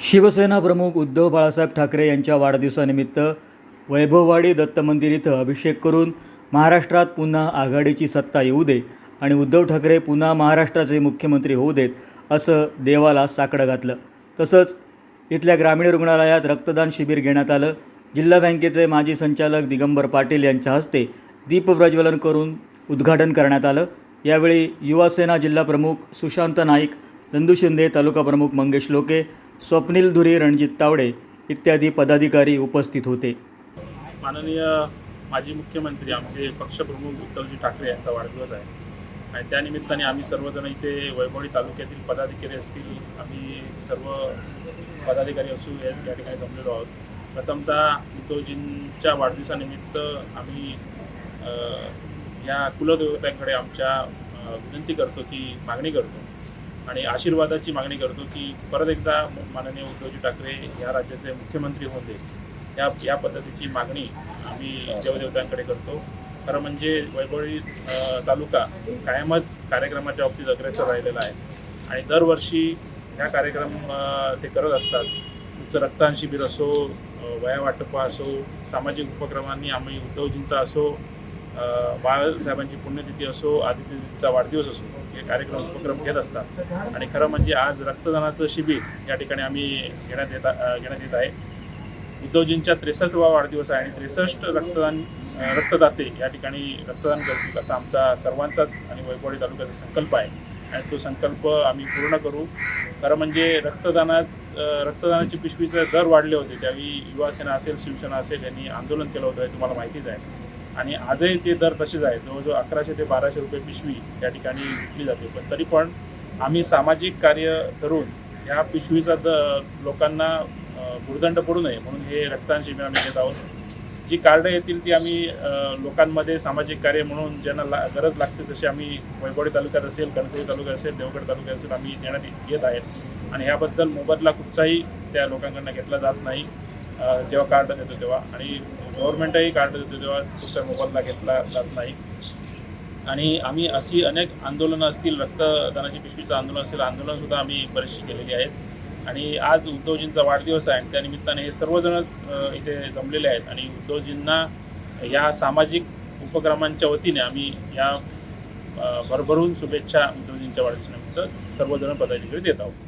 शिवसेना प्रमुख उद्धव बाळासाहेब ठाकरे यांच्या वाढदिवसानिमित्त वैभववाडी दत्त मंदिर इथं अभिषेक करून महाराष्ट्रात पुन्हा आघाडीची सत्ता येऊ दे आणि उद्धव ठाकरे पुन्हा महाराष्ट्राचे मुख्यमंत्री होऊ देत असं देवाला साकडं घातलं. तसंच इथल्या ग्रामीण रुग्णालयात रक्तदान शिबिर घेण्यात आलं. जिल्हा बँकेचे माजी संचालक दिगंबर पाटील यांच्या हस्ते दीपप्रज्वलन करून उद्घाटन करण्यात आलं. यावेळी युवासेना जिल्हा प्रमुख सुशांत नाईक नंदू शिंदे तालुका प्रमुख मंगेश लोके स्वप्नील धुरी रणजित तावडे इत्यादी पदाधिकारी उपस्थित होते. माननीय माजी मुख्यमंत्री आमचे पक्षप्रमुख उद्धवजी ठाकरे यांचा वाढदिवस आहे. आणि त्यानिमित्ताने आम्ही सर्वजण इथे वैभवडी तालुक्यातील पदाधिकारी असतील आम्ही सर्व पदाधिकारी असू या या ठिकाणी जमलेलो आहोत. प्रथमतः उद्धवजींच्या वाढदिवसानिमित्त आम्ही या कुलदेवतांकडे आमच्या विनंती करतो की मागणी करतो आणि आशीर्वादाची मागणी करतो की परत एकदा माननीय उद्धवजी ठाकरे या राज्याचे मुख्यमंत्री होऊन दे. या या पद्धतीची मागणी आम्ही देवदेवतांकडे करतो. खरं म्हणजे वैभवळी तालुका कायमच कार्यक्रमाच्या बाबतीत अग्रेसर राहिलेला आहे. आणि दरवर्षी ह्या कार्यक्रम ते करत असतात. तुमचं रक्तदान शिबिर असो वया वाटपा असो सामाजिक उपक्रमांनी आम्ही उद्धवजींचा असो बाळासाहेबांची पुण्यतिथी असो आदित्यजींचा वाढदिवस असो हे कार्यक्रम उपक्रम घेत असतात. आणि खरं म्हणजे आज रक्तदानाचं शिबिर या ठिकाणी आम्ही घेण्यात येत घेण्यात येत आहे. उद्धवजींचा त्रेसष्टवा वाढदिवस आहे आणि त्रेसष्ट रक्तदान रक्तदाते या ठिकाणी रक्तदान करतील असा आमचा सर्वांचाच आणि वैभवडी तालुक्याचा संकल्प आहे. आणि तो संकल्प आम्ही पूर्ण करू. खरं म्हणजे रक्तदानात रक्तदानाची पिशवीचे दर वाढले होते. त्यावेळी युवासेना असेल शिवसेना असेल यांनी आंदोलन केलं होतं हे तुम्हाला माहितीच आहे. आणि आजही ते दर तसेच आहेत जवळजवळ अकराशे ते बाराशे रुपये पिशवी या ठिकाणी विकली जाते. पण तरी पण आम्ही सामाजिक कार्य करून या पिशवीचा द लोकांना भुर्दंड पडू नये म्हणून हे रक्तदान शिबिर आम्ही घेत आहोत. जी कार्डं येतील ती आम्ही लोकांमध्ये सामाजिक कार्य म्हणून ज्यांना ला गरज लागते तशी आम्ही वैभवडी तालुक्यात असेल कणकवली तालुक्यात असेल देवगड तालुक्यात असेल आम्ही देण्यात येत आहेत. आणि याबद्दल मोबदला कुठचाही त्या लोकांकडनं घेतला जात नाही. जेव्हा कार्ड देतो तेव्हा. आणि गव्हर्नमेंटही कार्ड देतो तेव्हा कुठचा मोबदला घेतला जात नाही. आणि आम्ही अशी अनेक आंदोलनं असतील रक्तदानाची पिशवीचं आंदोलन असेल आंदोलनसुद्धा आम्ही बरीचशी केलेली आहेत. आणि आज उद्धवजींचा वाढदिवस आहे आणि त्यानिमित्ताने हे सर्वजण इथे जमलेले आहेत. आणि उद्धवजींना या सामाजिक उपक्रमांच्या वतीने आम्ही या भरभरून शुभेच्छा उद्धवजींच्या वाढदिवसानिमित्त सर्वजण पदाधिकारी देत आहोत.